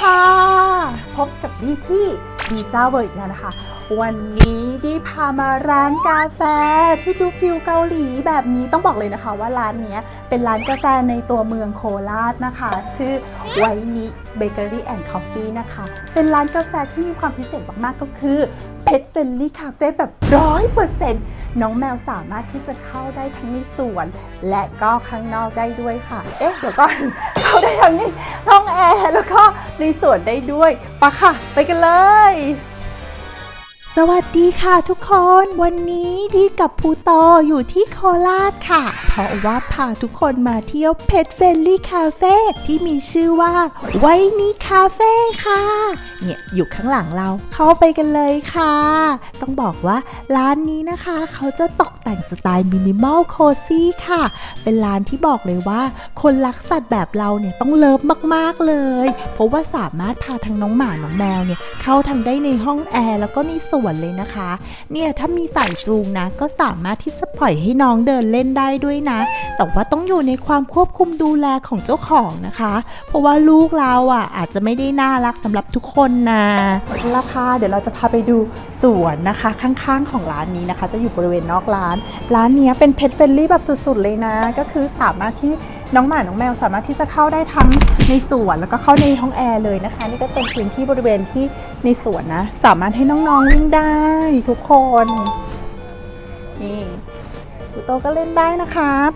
ค่ะ พบกับดีที่ดีเจ้าเวอร์อีกแล้วนะคะ วันนี้ดีพามาร้านกาแฟที่ดูฟิลเกาหลีแบบนี้ต้องบอกเลยนะคะว่าร้านนี้เป็นร้านกาแฟในตัวเมืองโคราชนะคะ ชื่อไวนิเบเกอรี่แอนด์คอฟฟี่นะคะ เป็นร้านกาแฟที่มีความพิเศษมากๆก็คือเพ t เฟ r นลี่คาเฟ่แบบร้อยเปอร์เซ็นต์น้องแมวสามารถที่จะเข้าได้ทั้งในสวน และก็ข้างนอกได้ด้วยค่ะ เอ๊ะ เดี๋ยวก่อนเข้าได้ทั้งในห้องแอร์แล้วก็ ในสวนได้ด้วยปะค่ะ ไปกันเลย สวัสดีค่ะทุกคน วันนี้ดีกับภูโตอยู่ที่โคราชค่ะ เพราะว่าพาทุกคนมาเที่ยวเพจเฟรนลี่คาเฟ่ที่มีชื่อว่าไวนี่คาเฟ่ค่ะ เนี่ยอยู่ข้างหลังเราเข้าไปกันเลยค่ะ ต้องบอกว่าร้านนี้นะคะ เขาจะตกแต่งสไตล์มินิมอลโคซี่ค่ะ เป็นร้านที่บอกเลยว่า คนรักสัตว์แบบเราเนี่ยต้องเลิฟมากๆเลย เพราะว่าสามารถพาทั้งน้องหมาน้องแมวเนี่ยเข้าทางได้ในห้องแอร์แล้วก็ในสวนเลยนะคะ เนี่ยถ้ามีสายจูงนะ ก็สามารถที่จะปล่อยให้น้องเดินเล่นได้ด้วยนะ แต่ว่าต้องอยู่ในความควบคุมดูแลของเจ้าของนะคะ เพราะว่าลูกเราอะอาจจะไม่ได้น่ารักสำหรับทุกคนนะราคาเดี๋ยวเราจะพาไปดูสวนนะคะ ข้างๆของร้านนี้นะคะ จะอยู่บริเวณนอกร้าน ร้านนี้เป็นเพ t เฟ r นลี่แบบสุดๆเลยนะ ก็คือสามารถที่น้องหมา น้องแมวสามารถที่จะเข้าได้ทั้งในสวนแล้วก็เข้าในห้องแอร์เลยนะคะ นี่ก็เป็นพื้นที่บริเวณที่ในสวนนะ สามารถให้น้องๆวิ่งได้ทุกคน นี่ปุโตก็เล่นได้นะครับ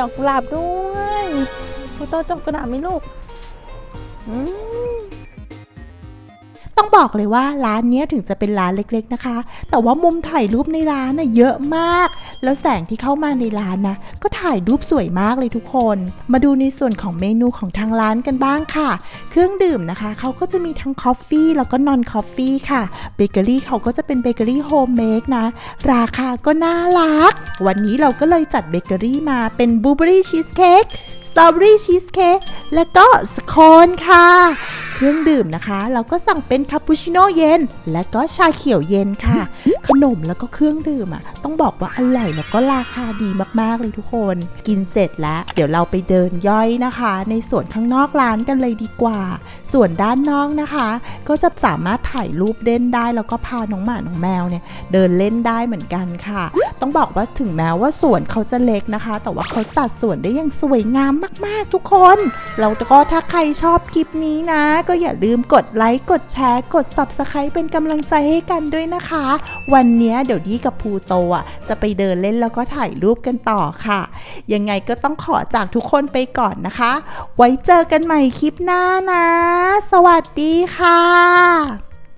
ดอกกุหลาบด้วยปุโตจบกระดาษไหมลูกต้องบอกเลยว่าร้านนี้ถึงจะเป็นร้านเล็กๆนะคะ แต่ว่ามุมถ่ายรูปในร้านน่ะเยอะมาก แล้วแสงที่เข้ามาในร้านนะ ก็ถ่ายรูปสวยมากเลยทุกคน มาดูในส่วนของเมนูของทางร้านกันบ้างค่ะ เครื่องดื่มนะคะ เขาก็จะมีทั้งคอฟฟี่แล้วก็นอนคอฟฟี่ค่ะ เบเกอรี่เขาก็จะเป็นเบเกอรี่โฮมเมดนะ ราคาก็น่ารัก วันนี้เราก็เลยจัดเบเกอรี่มาเป็นบลูเบอรี่ชีสเค้กสตรอเบอรี่ชีสเค้กและก็สโคนค่ะ เครื่องดื่มนะคะ เราก็สั่งเป็นคาปูชิโน่เย็น และก็ชาเขียวเย็นค่ะ ขนมแล้วก็เครื่องดื่มอะต้องบอกว่าอร่อยแล้วก็ราคาดีมากๆเลยทุกคน กินเสร็จแล้ว เดี๋ยวเราไปเดินย่อยนะคะ ในส่วนข้างนอกร้านกันเลยดีกว่า ส่วนด้านนอกนะคะ ก็จะสามารถถ่ายรูปเล่นได้แล้วก็พาน้องหมาน้องแมวเนี่ยเดินเล่นได้เหมือนกันค่ะ ต้องบอกว่าถึงแม้ว่าสวนเขาจะเล็กนะคะ แต่ว่าเขาจัดสวนได้อย่างสวยงามมาก ๆ ทุกคนแล้วก็ถ้าใครชอบคลิปนี้นะ ก็อย่าลืมกดไลค์กดแชร์กด subscribe เป็นกำลังใจให้กันด้วยนะคะวันเนี้เดี๋ยวดีกับภูโตอะจะไปเดินเล่นแล้วก็ถ่ายรูปกันต่อค่ะ ยังไงก็ต้องขอจากทุกคนไปก่อนนะคะ ไว้เจอกันใหม่คลิปหน้านะ สวัสดีค่ะ